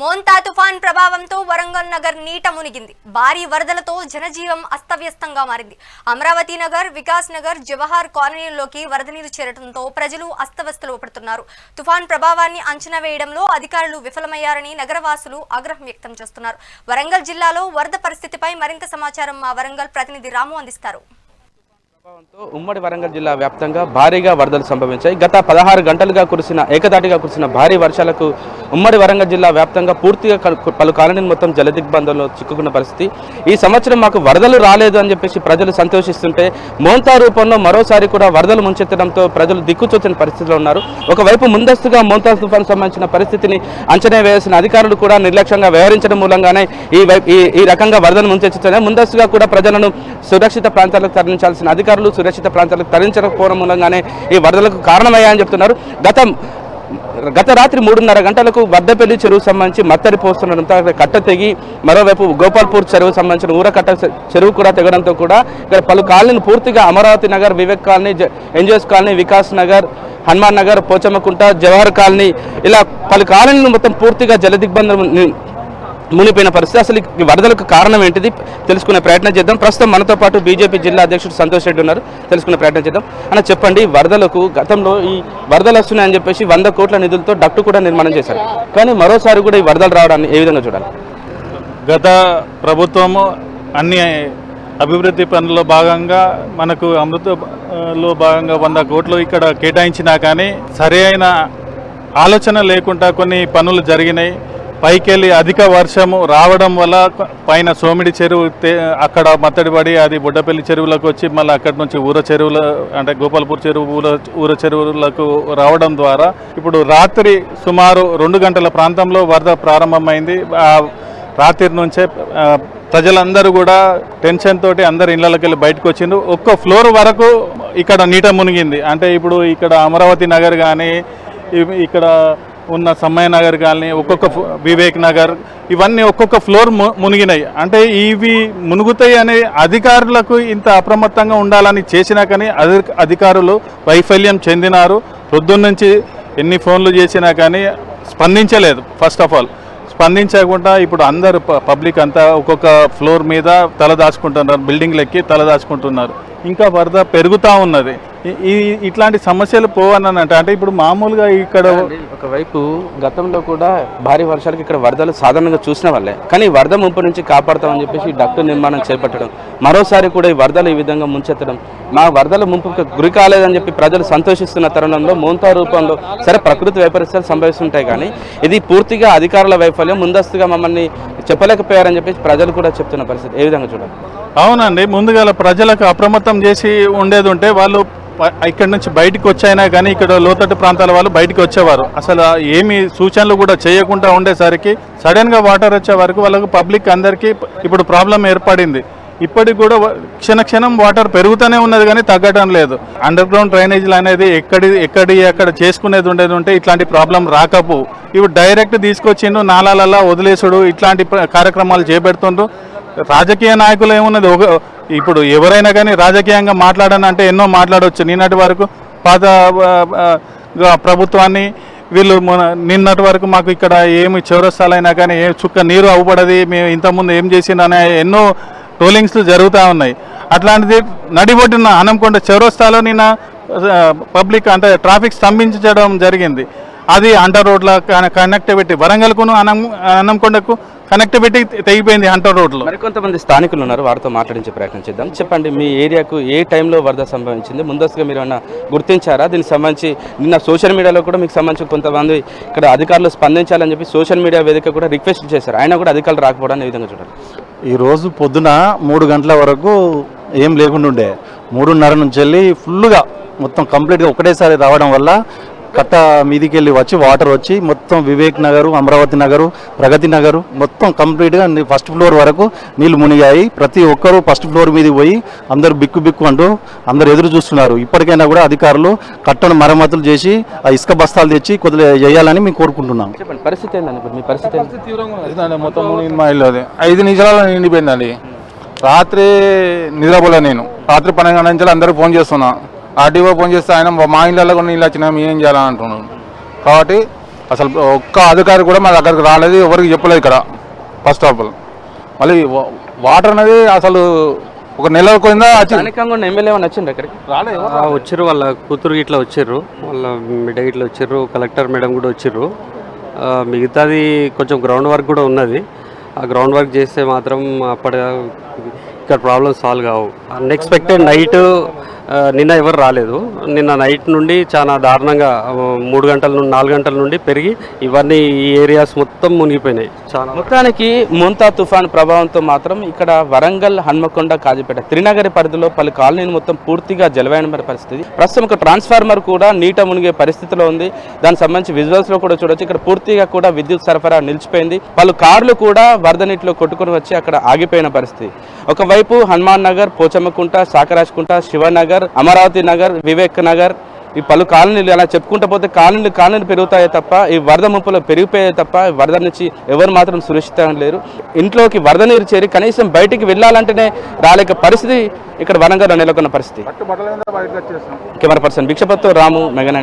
మోంతా తుఫాన్ ప్రభావంతో వరంగల్ నగర్ నీట మునిగింది. భారీ వరదలతో జనజీవం అస్తవ్యస్తంగా మారింది. అమరావతి నగర్ వికాస్ నగర్ జవహర్ కాలనీల్లోకి వరద నీరు చేరడంతో ప్రజలు అస్తవ్యస్తలు పడుతున్నారు. తుఫాన్ ప్రభావాన్ని అంచనా వేయడంలో అధికారులు విఫలమయ్యారని నగరవాసులు ఆగ్రహం వ్యక్తం చేస్తున్నారు. వరంగల్ జిల్లాలో వరద పరిస్థితిపై మరింత సమాచారం మా వరంగల్ ప్రతినిధి రాము అందిస్తారు. ప్రభావంతో ఉమ్మడి వరంగల్ జిల్లా వ్యాప్తంగా భారీగా వరదలు సంభవించాయి. గత పదహారు గంటలుగా కురిసిన ఏకదాటిగా కురిసిన భారీ వర్షాలకు ఉమ్మడి వరంగల్ జిల్లా వ్యాప్తంగా పూర్తిగా పలు కాలనీలు మొత్తం జలదిగ్బంధంలో చిక్కుకున్న పరిస్థితి. ఈ సంవత్సరం మాకు వరదలు రాలేదు అని చెప్పేసి ప్రజలు సంతోషిస్తుంటే మోంతా రూపంలో మరోసారి కూడా వరదలు ముంచెత్తడంతో ప్రజలు దిక్కుచొచ్చిన పరిస్థితిలో ఉన్నారు. ఒకవైపు ముందస్తుగా మోంతా తుఫాను సంబంధించిన పరిస్థితిని అంచనా వేయాల్సిన అధికారులు కూడా నిర్లక్ష్యంగా వ్యవహరించడం మూలంగానే ఈ ఈ ఈ రకంగా వరదలు ముంచెత్తుతున్నాయి. ముందస్తుగా కూడా ప్రజలను సురక్షిత ప్రాంతాలకు తరలించాల్సిన అధికారులు సురక్షిత ప్రాంతాలకు తరలించకపోవడం మూలంగానే ఈ వరదలకు కారణమయ్యాయని చెప్తున్నారు. గత గత రాత్రి మూడున్నర గంటలకు వద్దపల్లి చెరువు సంబంధించి మత్తడి పోస్తుండడంతో అక్కడ కట్ట తెగి మరోవైపు గోపాల్పూర్ చెరువు సంబంధించిన ఊరకట్ట చెరువు కూడా తెగడంతో కూడా ఇక్కడ పలు కాలనీలు పూర్తిగా Amaravati Nagar Vivek colony NGOs colony Vikas Nagar Hanuman Nagar Pochammakunta Jawahar colony ఇలా పలు కాలనీలు మొత్తం పూర్తిగా జలదిగ్బంధం మునిపోయిన పరిస్థితి. అసలు ఈ వరదలకు కారణం ఏంటిది? తెలుసుకునే ప్రయత్నం చేద్దాం. ప్రస్తుతం మనతో పాటు బీజేపీ జిల్లా అధ్యక్షుడు సంతోష్ రెడ్డి ఉన్నారు. తెలుసుకునే ప్రయత్నం చేద్దాం. అన్న చెప్పండి వరదలకు గతంలో ఈ వరదలు వస్తున్నాయని చెప్పేసి వంద కోట్ల నిధులతో డక్టు కూడా నిర్మాణం చేశారు. కానీ మరోసారి కూడా ఈ వరదలు రావడాన్ని ఏ విధంగా చూడాలి? గత ప్రభుత్వము అన్ని అభివృద్ధి పనుల్లో భాగంగా మనకు అమృతలో భాగంగా వంద కోట్లు ఇక్కడ కేటాయించినా కానీ సరి ఆలోచన లేకుండా కొన్ని పనులు జరిగినాయి. పైకెళ్ళి అధిక వర్షము రావడం వల్ల పైన సోమిడి చెరువు అక్కడ మత్తడిపడి అది బుడ్డపల్లి చెరువులకు వచ్చి మళ్ళీ అక్కడి నుంచి ఊర చెరువుల అంటే గోపాల్పూర్ చెరువు ఊర ఊర చెరువులకు రావడం ద్వారా ఇప్పుడు రాత్రి సుమారు రెండు గంటల ప్రాంతంలో వరద ప్రారంభమైంది. ఆ రాత్రి నుంచే ప్రజలందరూ కూడా టెన్షన్ తోటి అందరు ఇళ్ళకి వెళ్ళి బయటకు వచ్చిండ్రు. ఒక్క ఫ్లోర్ వరకు ఇక్కడ నీట మునిగింది. అంటే ఇప్పుడు ఇక్కడ అమరావతి నగర్ కానీ ఇక్కడ ఉన్న సమ్మయ్య నగర్ కానీ ఒక్కొక్క వివేక్ నగర్ ఇవన్నీ ఒక్కొక్క ఫ్లోర్ ము- మునిగినాయి. అంటే ఇవి మునుగుతాయి అనే అధికారులకు ఇంత అప్రమత్తంగా ఉండాలని చేసినా కానీ అధికారులు వైఫల్యం చెందినారు. పొద్దున్నుంచి ఎన్ని ఫోన్లు చేసినా కానీ స్పందించలేదు ఫస్ట్ ఆఫ్ ఆల్ స్పందించకుండా ఇప్పుడు అందరు ప- పబ్లిక్ అంతా ఒక్కొక్క ఫ్లోర్ మీద తల దాచుకుంటున్నారు బిల్డింగ్లు ఎక్కి తల దాచుకుంటున్నారు. ఇంకా వరద పెరుగుతూ ఉన్నది. ఇట్లాంటి సమస్యలు పోవన్నట అంటే ఇప్పుడు మామూలుగా ఇక్కడ ఒకవైపు గతంలో కూడా భారీ వర్షాలకు ఇక్కడ వరదలు సాధారణంగా చూసిన వాళ్ళే. కానీ వరద ముంపు నుంచి కాపాడతామని చెప్పేసి డక్టు నిర్మాణం చేపట్టడం మరోసారి కూడా ఈ వరదలు ఈ విధంగా ముంచెత్తడం మా వరదల ముంపుకు గురి కాలేదని చెప్పి ప్రజలు సంతోషిస్తున్న తరుణంలో మోంతా రూపంలో సరే ప్రకృతి వైపరీత్యాలు సంభవిస్తుంటాయి కానీ ఇది పూర్తిగా అధికారుల వైఫల్యం ముందస్తుగా మమ్మల్ని చెప్పలేకపోయారని చెప్పేసి ప్రజలు కూడా చెప్తున్న పరిస్థితి. ఏ విధంగా చూడాలి? అవునండి ముందుగా ప్రజలకు అప్రమత్తం చేసి ఉండేది ఉంటే వాళ్ళు ఇక్కడ నుంచి బయటికి వచ్చైనా కానీ ఇక్కడ లోతట్టు ప్రాంతాల వాళ్ళు బయటికి వచ్చేవారు. అసలు ఏమి సూచనలు కూడా చేయకుండా ఉండేసరికి సడన్గా వాటర్ వచ్చే వరకు వాళ్ళకు పబ్లిక్ అందరికీ ఇప్పుడు ప్రాబ్లం ఏర్పడింది. ఇప్పటికి కూడా క్షణ క్షణం వాటర్ పెరుగుతూనే ఉన్నది కానీ తగ్గడం లేదు. అండర్ గ్రౌండ్ డ్రైనేజీలు అనేది ఎక్కడి ఎక్కడి ఎక్కడ చేసుకునేది ఉండేది ఉంటే ఇట్లాంటి ప్రాబ్లం రాకపోవు. ఇవి డైరెక్ట్ తీసుకొచ్చిండు నాలాలలా వదిలేసుడు ఇట్లాంటి ప్ర- కార్యక్రమాలు చేపెడుతుండ్రు. రాజకీయ నాయకులు ఏమున్నది? ఒక ఇప్పుడు ఎవరైనా కానీ రాజకీయంగా మాట్లాడని అంటే ఎన్నో మాట్లాడవచ్చు నిన్నటి వరకు పాత ప్రభుత్వాన్ని వీళ్ళు నిన్నటి వరకు మాకు ఇక్కడ ఏమి చౌరస్తాలైనా కానీ ఏ చుక్క నీరు అవ్వబడది మేము ఇంతకుముందు ఏం చేసిందనే ఎన్నో టోలింగ్స్లు జరుగుతూ ఉన్నాయి. అట్లాంటిది నడిబొడ్డున అనంకొండ చౌరస్తాలో నిన్న పబ్లిక్ అంటే ట్రాఫిక్ స్తంభించడం జరిగింది. అది అండర్ రోడ్ల కనెక్టివిటీ వరంగల్కును అనం అనంకొండకు కనెక్టివిటీ తెగిపోయింది అంటర్ రోడ్లో. మరికొంతమంది స్థానికులు ఉన్నారు వారితో మాట్లాడించే ప్రయత్నం చేద్దాం. చెప్పండి మీ ఏరియాకు ఏ టైంలో వరద సంభవించింది? ముందస్తుగా మీరు ఏమన్నా గుర్తించారా? దీనికి సంబంధించి నిన్న సోషల్ మీడియాలో కూడా మీకు సంబంధించి కొంతమంది ఇక్కడ అధికారులు స్పందించాలని చెప్పి సోషల్ మీడియా వేదిక కూడా రిక్వెస్ట్ చేశారు. ఆయన కూడా అధికారులు రాకపోవడానికి ఏ విధంగా చూడాలి? ఈరోజు పొద్దున మూడు గంటల వరకు ఏం లేకుండా ఉండే. మూడున్నర నుంచి వెళ్ళి ఫుల్గా మొత్తం కంప్లీట్గా ఒకటేసారి రావడం వల్ల కట్ట మీదికి వెళ్ళి వచ్చి వాటర్ వచ్చి మొత్తం వివేక్ నగరు అమరావతి నగరు ప్రగతి నగరు మొత్తం కంప్లీట్గా ఫస్ట్ ఫ్లోర్ వరకు నీళ్ళు మునిగాయి. ప్రతి ఒక్కరూ ఫస్ట్ ఫ్లోర్ మీదకి పోయి అందరూ బిక్కు బిక్కు అంటూ అందరూ ఎదురు చూస్తున్నారు. ఇప్పటికైనా కూడా అధికారులు కట్టను మరమ్మతులు చేసి ఆ ఇసుక బస్తాలు తెచ్చి కొద్దిగా చేయాలని మేము కోరుకుంటున్నాం. పరిస్థితి ఏంటండి మీ పరిస్థితి మొత్తం మా ఇల్లు అది. ఐదు నిమిషాలలో నిండిపోయిందండి. రాత్రి నిద్రపోలే నేను. రాత్రి పన్నెండు గంటల నుంచి అందరూ ఫోన్ చేస్తున్నా. ఆర్టీఓ ఫోన్ చేస్తే ఆయన మా ఇళ్ళలో కూడా నీళ్ళు వచ్చినా మేము ఏం చేయాలని అంటున్నాను కాబట్టి అసలు ఒక్క అధికారి కూడా మా దగ్గరకు రాలేదు ఎవరికి చెప్పలేదు ఇక్కడ ఫస్ట్ ఆఫ్ ఆల్ మళ్ళీ వాటర్ అనేది అసలు ఒక నెల ఎమ్మెల్యే అక్కడికి వచ్చిర్రు వాళ్ళ కూతురు ఇట్లా వచ్చిర్రు వాళ్ళ బిడ్డ ఇట్లా వచ్చిర్రు కలెక్టర్ మేడం కూడా వచ్చిర్రు ఆ, మిగతాది కొంచెం గ్రౌండ్ వర్క్ కూడా ఉన్నది. ఆ గ్రౌండ్ వర్క్ చేస్తే మాత్రం అప్పటి ఇక్కడ ప్రాబ్లమ్ సాల్వ్ కావు. అన్ఎక్స్పెక్టెడ్ నైట్ నిన్న ఎవరు రాలేదు. నిన్న నైట్ నుండి చాలా దారుణంగా మూడు గంటల నుండి నాలుగు గంటల నుండి పెరిగి ఇవన్నీ ఈ ఏరియాస్ మొత్తం మునిగిపోయినాయి. చాలా మొత్తానికి ముంతా తుఫాన్ ప్రభావంతో మాత్రం ఇక్కడ వరంగల్ హన్మకొండ కాజీపేట త్రినగరి పరిధిలో పలు కాలనీలు మొత్తం పూర్తిగా జలవైన పరిస్థితి. ప్రస్తుతం ఒక ట్రాన్స్ఫార్మర్ కూడా నీట మునిగే పరిస్థితిలో ఉంది. దానికి సంబంధించి విజువల్స్లో కూడా చూడొచ్చు. ఇక్కడ పూర్తిగా కూడా విద్యుత్ సరఫరా నిలిచిపోయింది. పలు కార్లు కూడా వరద నీటిలో కొట్టుకొని వచ్చి అక్కడ ఆగిపోయిన పరిస్థితి. ఒకవైపు హనుమాన్ నగర్ పోచమ్మకుంట సాకరాజ్కుంట శివనగర్ అమరావతి నగర్ వివేక్ నగర్ ఈ పలు కాలనీలు అలా చెప్పుకుంటూ పోతే కాలనీలు కాలనీలు పెరుగుతాయే తప్ప ఈ వరద ముప్పులు పెరిగిపోయాయి తప్ప వరద నుంచి ఎవరు మాత్రం సురక్షితంగా లేరు. ఇంట్లోకి వరద నీరు చేరి కనీసం బయటికి వెళ్ళాలంటేనే రాలేక పరిస్థితి ఇక్కడ వరంగల్ నెలకొన్న పరిస్థితి. కెమెరా పర్సన్ భిక్షపత్తో రాము మెగన్